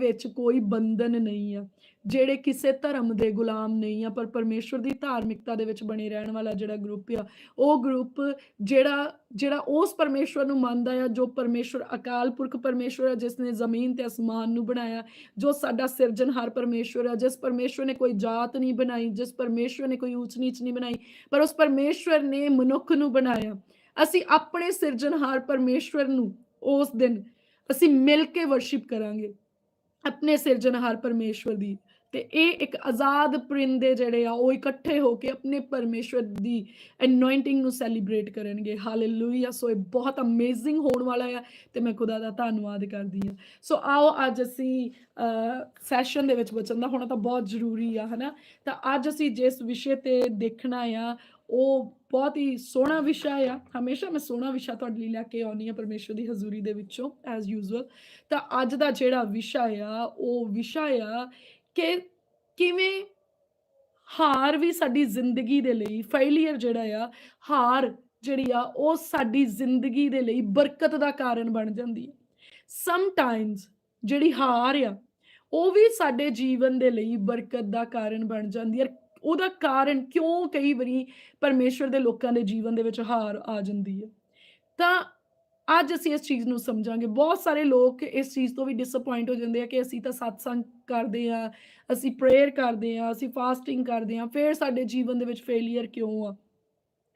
ਵਿੱਚ ਕੋਈ ਬੰਧਨ ਨਹੀਂ ਆ, ਜਿਹੜੇ ਕਿਸੇ ਧਰਮ ਦੇ ਗੁਲਾਮ ਨਹੀਂ ਆ, ਪਰ ਪਰਮੇਸ਼ਵਰ ਦੀ ਧਾਰਮਿਕਤਾ ਦੇ ਵਿੱਚ ਬਣੇ ਰਹਿਣ ਵਾਲਾ ਜਿਹੜਾ ਗਰੁੱਪ ਆ, ਉਹ ਗਰੁੱਪ ਜਿਹੜਾ ਜਿਹੜਾ ਉਸ ਪਰਮੇਸ਼ਵਰ ਨੂੰ ਮੰਨਦਾ ਆ, ਜੋ ਪਰਮੇਸ਼ਵਰ ਅਕਾਲ ਪੁਰਖ ਪਰਮੇਸ਼ਵਰ ਆ, ਜਿਸ ਨੇ ਜ਼ਮੀਨ ਤੇ ਅਸਮਾਨ ਨੂੰ ਬਣਾਇਆ, ਜੋ ਸਾਡਾ ਸਿਰਜਣਹਾਰ ਪਰਮੇਸ਼ਵਰ ਆ, ਜਿਸ ਪਰਮੇਸ਼ਵਰ ਨੇ ਕੋਈ ਜਾਤ ਨਹੀਂ ਬਣਾਈ, ਜਿਸ ਪਰਮੇਸ਼ਵਰ ਨੇ ਕੋਈ ਊਚ ਨੀਚ ਨਹੀਂ ਬਣਾਈ, ਪਰ ਉਸ ਪਰਮੇਸ਼ਵਰ ਨੇ ਮਨੁੱਖ ਨੂੰ ਬਣਾਇਆ। ਅਸੀਂ ਆਪਣੇ ਸਿਰਜਣਹਾਰ ਪਰਮੇਸ਼ਵਰ ਨੂੰ ਉਸ ਦਿਨ ਅਸੀਂ ਮਿਲ ਕੇ ਵਰਸ਼ਿਪ ਕਰਾਂਗੇ। ਆਪਣੇ ਸਿਰਜਣਹਾਰ ਪਰਮੇਸ਼ਵਰ ਦੀ। ਤੇ ਇਹ ਇੱਕ ਆਜ਼ਾਦ ਪਰਿੰਦੇ ਜਿਹੜੇ ਆ, ਉਹ ਇਕੱਠੇ ਹੋ ਕੇ ਆਪਣੇ ਪਰਮੇਸ਼ਵਰ ਦੀ ਅਨੋਇੰਟਿੰਗ ਨੂੰ ਸੈਲੀਬ੍ਰੇਟ ਕਰਨਗੇ। ਹਾਲੇਲੂਇਆ ਸੋ ਇਹ ਬਹੁਤ ਅਮੇਜ਼ਿੰਗ ਹੋਣ ਵਾਲਾ ਆ ਤੇ ਮੈਂ ਖੁਦਾ ਦਾ ਧੰਨਵਾਦ ਕਰਦੀ ਹਾਂ। ਸੋ ਆਓ ਅੱਜ ਅਸੀਂ ਸੈਸ਼ਨ ਦੇ ਵਿੱਚ ਬਚਣ ਦਾ ਹੋਣਾ ਤਾਂ ਬਹੁਤ ਜ਼ਰੂਰੀ ਆ, ਹਨਾ? ਤਾਂ ਅੱਜ ਅਸੀਂ ਜਿਸ ਵਿਸ਼ੇ ਤੇ ਦੇਖਣਾ ਆ ਉਹ ਬਹੁਤ ਹੀ ਸੋਹਣਾ ਵਿਸ਼ਾ ਆ। ਹਮੇਸ਼ਾ ਮੈਂ ਸੋਹਣਾ ਵਿਸ਼ਾ ਤੁਹਾਡੇ ਲਈ ਲੈ ਕੇ ਆਉਣੀ ਆ ਪਰਮੇਸ਼ਵਰ ਦੀ ਹਜ਼ੂਰੀ ਦੇ ਵਿੱਚੋਂ ਐਜ਼ ਯੂਜ਼ੁਅਲ ਤਾਂ ਅੱਜ ਦਾ ਜਿਹੜਾ ਵਿਸ਼ਾ ਆ, ਉਹ ਵਿਸ਼ਾ ਆ ਕਿ ਕਿਵੇਂ ਹਾਰ ਵੀ ਸਾਡੀ ਜ਼ਿੰਦਗੀ ਦੇ ਲਈ ਫੇਲਿਅਰ ਜਿਹੜਾ ਆ, ਹਾਰ ਜਿਹੜੀ ਆ, ਉਹ ਸਾਡੀ ਜ਼ਿੰਦਗੀ ਦੇ ਲਈ ਬਰਕਤ ਦਾ ਕਾਰਨ ਬਣ ਜਾਂਦੀ ਹੈ। ਸਮ ਟਾਈਮਸ ਜਿਹੜੀ ਹਾਰ ਆ, ਉਹ ਵੀ ਸਾਡੇ ਜੀਵਨ ਦੇ ਲਈ ਬਰਕਤ ਦਾ ਕਾਰਨ ਬਣ ਜਾਂਦੀ ਹੈ। ਉਹਦਾ ਕਾਰਨ ਕਿਉਂ ਕਈ ਵਾਰੀ ਪਰਮੇਸ਼ਵਰ ਦੇ ਲੋਕਾਂ ਦੇ ਜੀਵਨ ਦੇ ਵਿੱਚ ਹਾਰ ਆ ਜਾਂਦੀ ਹੈ? ਤਾਂ ਅੱਜ ਅਸੀਂ ਇਸ ਚੀਜ਼ ਨੂੰ ਸਮਝਾਂਗੇ। ਬਹੁਤ ਸਾਰੇ ਲੋਕ ਇਸ ਚੀਜ਼ ਤੋਂ ਵੀ ਡਿਸਪਾਇੰਟ ਹੋ ਜਾਂਦੇ ਆ ਕਿ ਅਸੀਂ ਤਾਂ ਸਤਸੰਗ ਕਰਦੇ ਆ ਅਸੀਂ ਪ੍ਰੇਅਰ ਕਰਦੇ ਆ ਅਸੀਂ ਫਾਸਟਿੰਗ ਕਰਦੇ ਆ ਫਿਰ ਸਾਡੇ ਜੀਵਨ ਦੇ ਵਿੱਚ ਫੇਲਿਅਰ ਕਿਉਂ ਆ?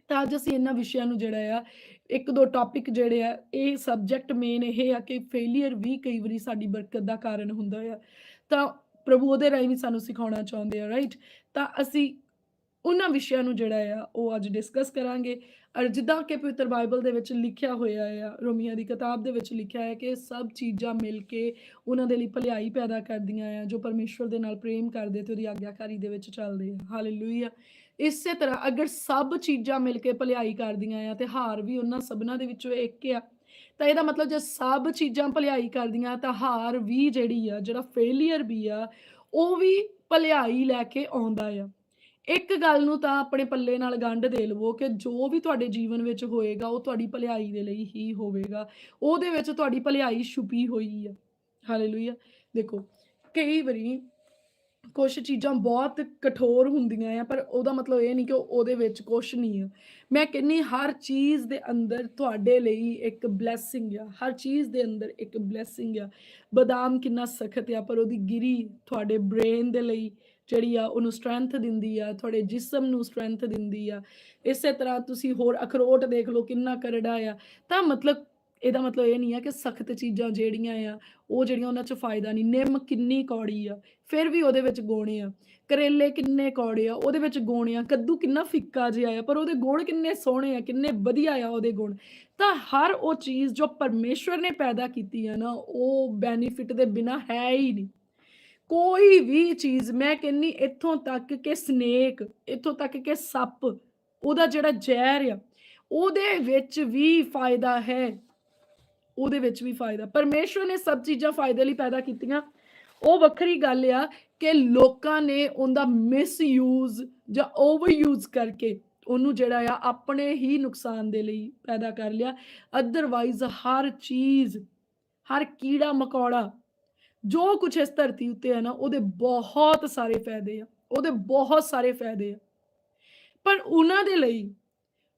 ਤਾਂ ਅੱਜ ਅਸੀਂ ਇਹਨਾਂ ਵਿਸ਼ਿਆਂ ਨੂੰ ਜਿਹੜਾ ਆ, ਇੱਕ ਦੋ ਟੌਪਿਕ ਜਿਹੜੇ ਆ, ਇਹ ਸਬਜੈਕਟ ਮੇਨ ਇਹ ਆ ਕਿ ਫੇਲਿਅਰ ਵੀ ਕਈ ਵਾਰੀ ਸਾਡੀ ਬਰਕਤ ਦਾ ਕਾਰਨ ਹੁੰਦਾ ਆ। ਤਾਂ ਪ੍ਰਭੂ ਉਹਦੇ ਰਾਹੀਂ ਵੀ ਸਾਨੂੰ ਸਿਖਾਉਣਾ ਚਾਹੁੰਦੇ ਆ ਰਾਈਟ ਤਾਂ ਅਸੀਂ ਉਹਨਾਂ ਵਿਸ਼ਿਆਂ ਨੂੰ ਜਿਹੜਾ ਆ, ਉਹ ਅੱਜ ਡਿਸਕਸ ਕਰਾਂਗੇ। ਔਰ ਜਿੱਦਾਂ ਕਿ ਪਵਿੱਤਰ ਬਾਈਬਲ ਦੇ ਵਿੱਚ ਲਿਖਿਆ ਹੋਇਆ ਆ, ਰੋਮੀਆਂ ਦੀ ਕਿਤਾਬ ਦੇ ਵਿੱਚ ਲਿਖਿਆ ਹੈ ਕਿ ਸਭ ਚੀਜ਼ਾਂ ਮਿਲ ਕੇ ਉਹਨਾਂ ਦੇ ਲਈ ਭਲਾਈ ਪੈਦਾ ਕਰਦੀਆਂ ਆ, ਜੋ ਪਰਮੇਸ਼ਵਰ ਦੇ ਨਾਲ ਪ੍ਰੇਮ ਕਰਦੇ ਤੇ ਉਹਦੀ ਆਗਿਆਕਾਰੀ ਦੇ ਵਿੱਚ ਚੱਲਦੇ ਆ। ਹਾਲੇਲੂਇਆ ਇਸੇ ਤਰ੍ਹਾਂ ਅਗਰ ਸਭ ਚੀਜ਼ਾਂ ਮਿਲ ਕੇ ਭਲਾਈ ਕਰਦੀਆਂ ਆ ਤੇ ਹਾਰ ਵੀ ਉਹਨਾਂ ਸਭਨਾਂ ਦੇ ਵਿੱਚੋਂ ਇੱਕ ਆ, ਤਾਂ ਇਹਦਾ ਮਤਲਬ ਜੇ ਸਭ ਚੀਜ਼ਾਂ ਭਲਾਈ ਕਰਦੀਆਂ ਤਾਂ ਹਾਰ ਵੀ ਜਿਹੜੀ ਆ, ਜਿਹੜਾ ਫੇਲਿਅਰ ਵੀ ਆ, ਉਹ ਵੀ ਭਲਾਈ ਲੈ ਕੇ ਆਉਂਦਾ ਆ। ਇੱਕ ਗੱਲ ਨੂੰ ਤਾਂ ਆਪਣੇ ਪੱਲੇ ਨਾਲ ਗੰਢ ਦੇ ਲਵੋ ਕਿ ਜੋ ਵੀ ਤੁਹਾਡੇ ਜੀਵਨ ਵਿੱਚ ਹੋਏਗਾ, ਉਹ ਤੁਹਾਡੀ ਭਲਾਈ ਦੇ ਲਈ ਹੀ ਹੋਵੇਗਾ। ਉਹਦੇ ਵਿੱਚ ਤੁਹਾਡੀ ਭਲਾਈ ਛੁਪੀ ਹੋਈ ਆ। ਹਾਲੇਲੂਇਆ ਦੇਖੋ, ਕਈ ਵਾਰੀ ਕੁਝ ਚੀਜ਼ਾਂ ਬਹੁਤ ਕਠੋਰ ਹੁੰਦੀਆਂ ਆ, ਪਰ ਉਹਦਾ ਮਤਲਬ ਇਹ ਨਹੀਂ ਕਿ ਉਹਦੇ ਵਿੱਚ ਕੁਝ ਨਹੀਂ ਆ। ਮੈਂ ਕਹਿੰਨੀ ਹਰ ਚੀਜ਼ ਦੇ ਅੰਦਰ ਤੁਹਾਡੇ ਲਈ ਇੱਕ ਬਲੇਸਿੰਗ ਆ। ਹਰ ਚੀਜ਼ ਦੇ ਅੰਦਰ ਇੱਕ ਬਲੇਸਿੰਗ ਆ। ਬਦਾਮ ਕਿੰਨਾ ਸਖਤ ਆ, ਪਰ ਉਹਦੀ ਗਿਰੀ ਤੁਹਾਡੇ ਬ੍ਰੇਨ ਦੇ ਲਈ ਜਿਹੜੀ ਆ, ਉਹਨੂੰ ਸਟਰੈਂਥ ਦਿੰਦੀ ਆ, ਤੁਹਾਡੇ ਜਿਸਮ ਨੂੰ ਸਟਰੈਂਥ ਦਿੰਦੀ ਆ। ਇਸੇ ਤਰ੍ਹਾਂ ਤੁਸੀਂ ਹੋਰ ਅਖਰੋਟ ਦੇਖ ਲਓ, ਕਿੰਨਾ ਕਰੜਾ ਆ। ਤਾਂ ਮਤਲਬ ਇਹਦਾ ਮਤਲਬ ਇਹ ਨਹੀਂ ਆ ਕਿ ਸਖਤ ਚੀਜ਼ਾਂ ਜਿਹੜੀਆਂ ਆ, ਉਹ ਜਿਹੜੀਆਂ ਉਹਨਾਂ 'ਚ ਫਾਇਦਾ ਨਹੀਂ, ਨਿੰਮ ਕਿੰਨੀ ਕੌੜੀ ਆ, ਫਿਰ ਵੀ ਉਹਦੇ ਵਿੱਚ ਗੁਣ ਆ। ਕਰੇਲੇ ਕਿੰਨੇ ਕੌੜੇ ਆ, ਉਹਦੇ ਵਿੱਚ ਗੁਣ ਆ, ਕੱਦੂ ਕਿੰਨਾ ਫਿੱਕਾ ਜਿਹਾ ਆ, ਪਰ ਉਹਦੇ ਗੁਣ ਕਿੰਨੇ ਸੋਹਣੇ ਆ, ਕਿੰਨੇ ਵਧੀਆ ਆ ਉਹਦੇ ਗੁਣ। ਤਾਂ ਹਰ ਉਹ ਚੀਜ਼ ਜੋ ਪਰਮੇਸ਼ਵਰ ਨੇ ਪੈਦਾ ਕੀਤੀ ਆ ਨਾ, ਉਹ ਬੈਨੀਫਿਟ ਦੇ ਬਿਨਾ ਹੈ ਹੀ ਨਹੀਂ। ਕੋਈ ਵੀ ਚੀਜ਼, ਮੈਂ ਕਹਿੰਨੀ ਇੱਥੋਂ ਤੱਕ ਕਿ ਸਨੇਕ ਇੱਥੋਂ ਤੱਕ ਕਿ ਸੱਪ, ਉਹਦਾ ਜਿਹੜਾ ਜ਼ਹਿਰ ਆ, ਉਹਦੇ ਵਿੱਚ ਵੀ ਫਾਇਦਾ ਹੈ। ਉਹਦੇ ਵਿੱਚ ਵੀ ਫਾਇਦਾ। ਪਰਮੇਸ਼ਵਰ ਨੇ ਸਭ ਚੀਜ਼ਾਂ ਫਾਇਦੇ ਲਈ ਪੈਦਾ ਕੀਤੀਆਂ। ਉਹ ਵੱਖਰੀ ਗੱਲ ਆ ਕਿ ਲੋਕਾਂ ਨੇ ਉਹਦਾ ਮਿਸਯੂਜ਼ ਜਾਂ ਓਵਰਯੂਜ਼ ਕਰਕੇ ਉਹਨੂੰ ਜਿਹੜਾ ਆ ਆਪਣੇ ਹੀ ਨੁਕਸਾਨ ਦੇ ਲਈ ਪੈਦਾ ਕਰ ਲਿਆ। ਅਦਰਵਾਈਜ਼ ਹਰ ਚੀਜ਼, ਹਰ ਕੀੜਾ ਮਕੌੜਾ, ਜੋ ਕੁਝ ਇਸ ਧਰਤੀ ਉੱਤੇ ਹੈ ਨਾ, ਉਹਦੇ ਬਹੁਤ ਸਾਰੇ ਫਾਇਦੇ ਆ। ਉਹਦੇ ਬਹੁਤ ਸਾਰੇ ਫਾਇਦੇ ਆ। ਪਰ ਉਹਨਾਂ ਦੇ ਲਈ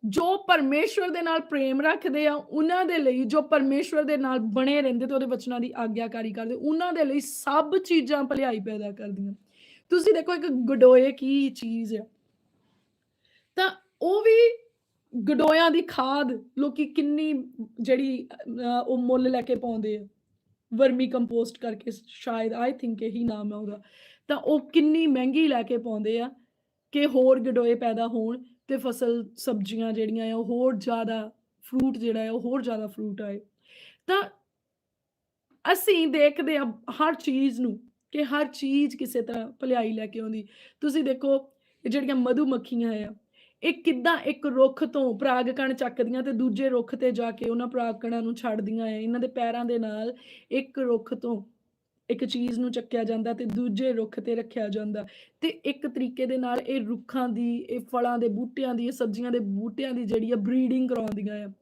ਜੋ ਪਰਮੇਸ਼ਵਰ ਦੇ ਨਾਲ ਪ੍ਰੇਮ ਰੱਖਦੇ ਆ, ਉਹਨਾਂ ਦੇ ਲਈ ਜੋ ਪਰਮੇਸ਼ਵਰ ਦੇ ਨਾਲ ਬਣੇ ਰਹਿੰਦੇ ਤੇ ਉਹਦੇ ਵਚਨਾਂ ਦੀ ਆਗਿਆਕਾਰੀ ਕਰਦੇ, ਉਹਨਾਂ ਦੇ ਲਈ ਸਭ ਚੀਜ਼ਾਂ ਭਲਾਈ ਪੈਦਾ ਕਰਦੀਆਂ। ਤੁਸੀਂ ਦੇਖੋ ਇੱਕ ਗਡੋਏ ਕੀ ਚੀਜ਼ ਆ। ਤਾਂ ਉਹ ਵੀ ਗਡੋਇਆਂ ਦੀ ਖਾਦ ਲੋਕੀ ਕਿੰਨੀ ਜਿਹੜੀ ਉਹ ਮੁੱਲ ਲੈ ਕੇ ਪਾਉਂਦੇ ਆ। ਵਰਮੀ ਕੰਪੋਸਟ ਕਰਕੇ ਸ਼ਾਇਦ ਆਈ ਥਿੰਕ ਇਹੀ ਨਾਮ ਹੈ ਉਹਦਾ। ਤਾਂ ਉਹ ਕਿੰਨੀ ਮਹਿੰਗੀ ਲੈ ਕੇ ਪਾਉਂਦੇ ਆ। ਕਿ ਹੋਰ ਗਡੋਏ ਪੈਦਾ ਹੋਣ ਤੇ ਫਸਲ, ਸਬਜ਼ੀਆਂ ਜਿਹੜੀਆਂ ਆ, ਉਹ ਹੋਰ ਜ਼ਿਆਦਾ ਫਰੂਟ ਜਿਹੜਾ ਹੈ ਉਹ ਹੋਰ ਜ਼ਿਆਦਾ ਫਰੂਟ ਆਏ। ਤਾਂ ਅਸੀਂ ਦੇਖਦੇ ਆ ਹਰ ਚੀਜ਼ ਨੂੰ ਕਿ ਹਰ ਚੀਜ਼ ਕਿਸੇ ਤਰ੍ਹਾਂ ਭਲਾਈ ਲੈ ਕੇ ਆਉਂਦੀ। ਤੁਸੀਂ ਦੇਖੋ ਜਿਹੜੀਆਂ ਮਧੂ ਮੱਖੀਆਂ ਆ, ਇਹ ਕਿੱਦਾਂ ਇੱਕ ਰੁੱਖ ਤੋਂ ਪਰਾਗਕਣ ਚੱਕਦੀਆਂ ਤੇ ਦੂਜੇ ਰੁੱਖ ਤੇ ਜਾ ਕੇ ਉਹਨਾਂ ਪਰਾਗਕਣਾਂ ਨੂੰ ਛੱਡਦੀਆਂ ਆ। ਇਹਨਾਂ ਦੇ ਪੈਰਾਂ ਦੇ ਨਾਲ ਇੱਕ ਰੁੱਖ ਤੋਂ ਇੱਕ ਚੀਜ਼ ਨੂੰ ਚੱਕਿਆ ਜਾਂਦਾ ਤੇ ਦੂਜੇ ਰੁੱਖ ਤੇ ਰੱਖਿਆ ਜਾਂਦਾ। ਤੇ ਇੱਕ ਤਰੀਕੇ ਦੇ ਨਾਲ ਇਹ ਰੁੱਖਾਂ ਦੀ, ਇਹ ਫਲਾਂ ਦੇ ਬੂਟਿਆਂ ਦੀ, ਇਹ ਸਬਜ਼ੀਆਂ ਦੇ ਬੂਟਿਆਂ ਦੀ ਜਿਹੜੀ ਆ ਬਰੀਡਿੰਗ ਕਰਾਉਂਦੀਆਂ ਆ,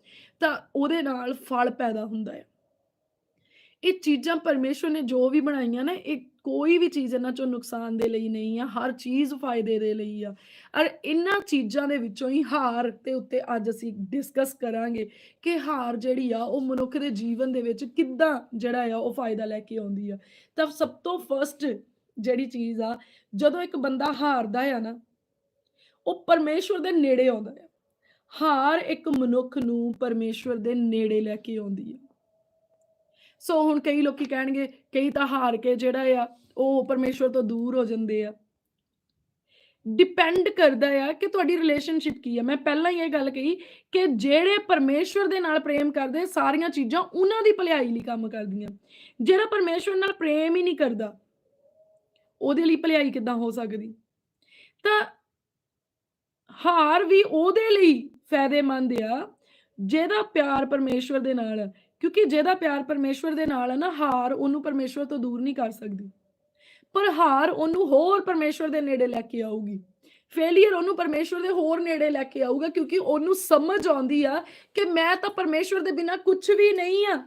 ਤਾਂ ਉਹਦੇ ਨਾਲ ਫਲ ਪੈਦਾ ਹੁੰਦਾ ਹੈ ਇਹ ਚੀਜ਼ਾਂ ਪਰਮੇਸ਼ਵਰ ਨੇ ਜੋ ਵੀ ਬਣਾਈਆਂ ਨਾ, ਇਹ ਕੋਈ ਵੀ ਚੀਜ਼ ਇਹਨਾਂ ਚੋਂ ਨੁਕਸਾਨ ਦੇ ਲਈ ਨਹੀਂ ਆ, ਹਰ ਚੀਜ਼ ਫਾਇਦੇ ਦੇ ਲਈ ਆ। ਔਰ ਇਹਨਾਂ ਚੀਜ਼ਾਂ ਦੇ ਵਿੱਚੋਂ ਹੀ ਹਾਰ ਤੇ ਉੱਤੇ ਅੱਜ ਅਸੀਂ ਡਿਸਕਸ ਕਰਾਂਗੇ ਕਿ ਹਾਰ ਜਿਹੜੀ ਆ, ਉਹ ਮਨੁੱਖ ਦੇ ਜੀਵਨ ਦੇ ਵਿੱਚ ਕਿੱਦਾਂ ਜਿਹੜਾ ਆ, ਉਹ ਫਾਇਦਾ ਲੈ ਕੇ ਆਉਂਦੀ ਆ। ਤਾਂ ਸਭ ਤੋਂ ਫਰਸਟ ਜਿਹੜੀ ਚੀਜ਼ ਆ, ਜਦੋਂ ਇੱਕ ਬੰਦਾ ਹਾਰਦਾ ਆ ਨਾ, ਉਹ ਪਰਮੇਸ਼ਵਰ ਦੇ ਨੇੜੇ ਆਉਂਦਾ ਆ। ਹਾਰ ਇੱਕ ਮਨੁੱਖ ਨੂੰ ਪਰਮੇਸ਼ਵਰ ਦੇ ਨੇੜੇ ਲੈ ਕੇ ਆਉਂਦੀ ਆ। ਸੋ ਹੁਣ ਕਈ ਲੋਕੀ ਕਹਿਣਗੇ, ਕਈ ਤਾਂ ਹਾਰ ਕੇ ਜਿਹੜਾ ਆ, ਉਹ ਪਰਮੇਸ਼ਵਰ ਤੋਂ ਦੂਰ ਹੋ ਜਾਂਦੇ ਆ। ਡਿਪੈਂਡ ਕਰਦਾ ਆ ਕਿ ਤੁਹਾਡੀ ਰਿਲੇਸ਼ਨਸ਼ਿਪ ਕੀ ਆ। ਮੈਂ ਪਹਿਲਾਂ ਹੀ ਇਹ ਗੱਲ ਕਹੀ ਕਿ ਜਿਹੜੇ ਪਰਮੇਸ਼ਵਰ ਦੇ ਨਾਲ ਪ੍ਰੇਮ ਕਰਦੇ, ਸਾਰੀਆਂ ਚੀਜ਼ਾਂ ਉਹਨਾਂ ਦੀ ਭਲਾਈ ਲਈ ਕੰਮ ਕਰਦੀਆਂ। ਜਿਹੜਾ ਪਰਮੇਸ਼ਵਰ ਨਾਲ ਪ੍ਰੇਮ ਹੀ ਨਹੀਂ ਕਰਦਾ, ਉਹਦੇ ਲਈ ਭਲਾਈ ਕਿੱਦਾਂ ਹੋ ਸਕਦੀ? ਤਾਂ ਹਾਰ ਵੀ ਉਹਦੇ ਲਈ ਫਾਇਦੇਮੰਦ ਆ, ਜਿਹਦਾ ਪਿਆਰ ਪਰਮੇਸ਼ਵਰ ਦੇ ਨਾਲ ਕਿਉਂਕਿ ਜਿਹਦਾ ਪਿਆਰ ਪਰਮੇਸ਼ਵਰ ਦੇ ਨਾਲ ਹੈ ਨਾ, ਹਾਰ ਉਹਨੂੰ ਪਰਮੇਸ਼ਵਰ ਤੋਂ ਦੂਰ ਨਹੀਂ ਕਰ ਸਕਦੀ। ਪਰ ਹਾਰ ਉਹਨੂੰ ਹੋਰ ਪਰਮੇਸ਼ਵਰ ਦੇ ਨੇੜੇ ਲੈ ਕੇ ਆਊਗੀ। ਫੇਲਿਅਰ ਉਹਨੂੰ ਪਰਮੇਸ਼ਵਰ ਦੇ ਹੋਰ ਨੇੜੇ ਲੈ ਕੇ ਆਊਗਾ ਕਿਉਂਕਿ ਉਹਨੂੰ ਸਮਝ ਆਉਂਦੀ ਆ ਕਿ ਮੈਂ ਤਾਂ ਪਰਮੇਸ਼ਵਰ ਦੇ ਬਿਨਾ ਕੁਝ ਵੀ ਨਹੀਂ ਆ।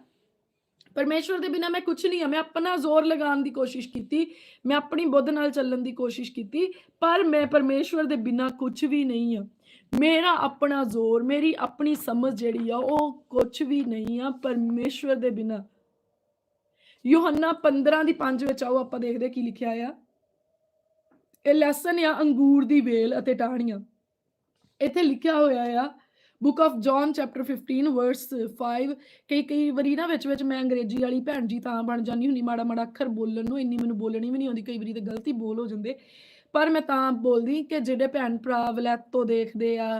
ਪਰਮੇਸ਼ਵਰ ਦੇ ਬਿਨਾ ਮੈਂ ਕੁਝ ਨਹੀਂ ਆ। ਮੈਂ ਆਪਣਾ ਜ਼ੋਰ ਲਗਾਉਣ ਦੀ ਕੋਸ਼ਿਸ਼ ਕੀਤੀ। ਮੈਂ ਆਪਣੀ ਬੁੱਧ ਨਾਲ ਚੱਲਣ ਦੀ ਕੋਸ਼ਿਸ਼ ਕੀਤੀ। ਪਰ ਮੈਂ ਪਰਮੇਸ਼ਵਰ ਦੇ ਬਿਨਾ ਕੁਝ ਵੀ ਨਹੀਂ ਆ। ਮੇਰਾ ਆਪਣਾ ਜ਼ੋਰ, ਮੇਰੀ ਆਪਣੀ ਸਮਝ ਜਿਹੜੀ ਆ, ਉਹ ਕੁਝ ਵੀ ਨਹੀਂ ਆ ਪਰਮੇਸ਼ਵਰ ਦੇ ਬਿਨਾ। ਯੋਹੰਨਾ 15 ਦੀ 5 ਵਿੱਚ ਆਓ, ਆਪਾਂ ਦੇਖਦੇ ਕੀ ਲਿਖਿਆ ਆ। ਇਹ ਲੈਸਨ ਆ ਅੰਗੂਰ ਦੀ ਵੇਲ ਅਤੇ ਟਾਹਣੀਆਂ। ਇੱਥੇ ਲਿਖਿਆ ਹੋਇਆ ਆ book of John chapter 15 verse 5 ਕਈ ਕਈ ਵਾਰੀ ਨਾ ਵਿੱਚ ਵਿੱਚ ਮੈਂ ਅੰਗਰੇਜ਼ੀ ਵਾਲੀ ਭੈਣ ਜੀ ਤਾਂ ਬਣ ਜਾਂਦੀ ਹੁੰਦੀ ਮਾੜਾ ਮਾੜਾ ਅੱਖਰ ਬੋਲਣ ਨੂੰ, ਇੰਨੀ ਮੈਨੂੰ ਬੋਲਣੀ ਵੀ ਨਹੀਂ ਆਉਂਦੀ, ਕਈ ਵਾਰੀ ਤਾਂ ਗਲਤੀ ਬੋਲ ਹੋ ਜਾਂਦੇ। ਪਰ ਮੈਂ ਤਾਂ ਬੋਲਦੀ ਕਿ ਜਿਹੜੇ ਭੈਣ ਭਰਾ ਵਲੈਤ ਤੋਂ ਦੇਖਦੇ ਆ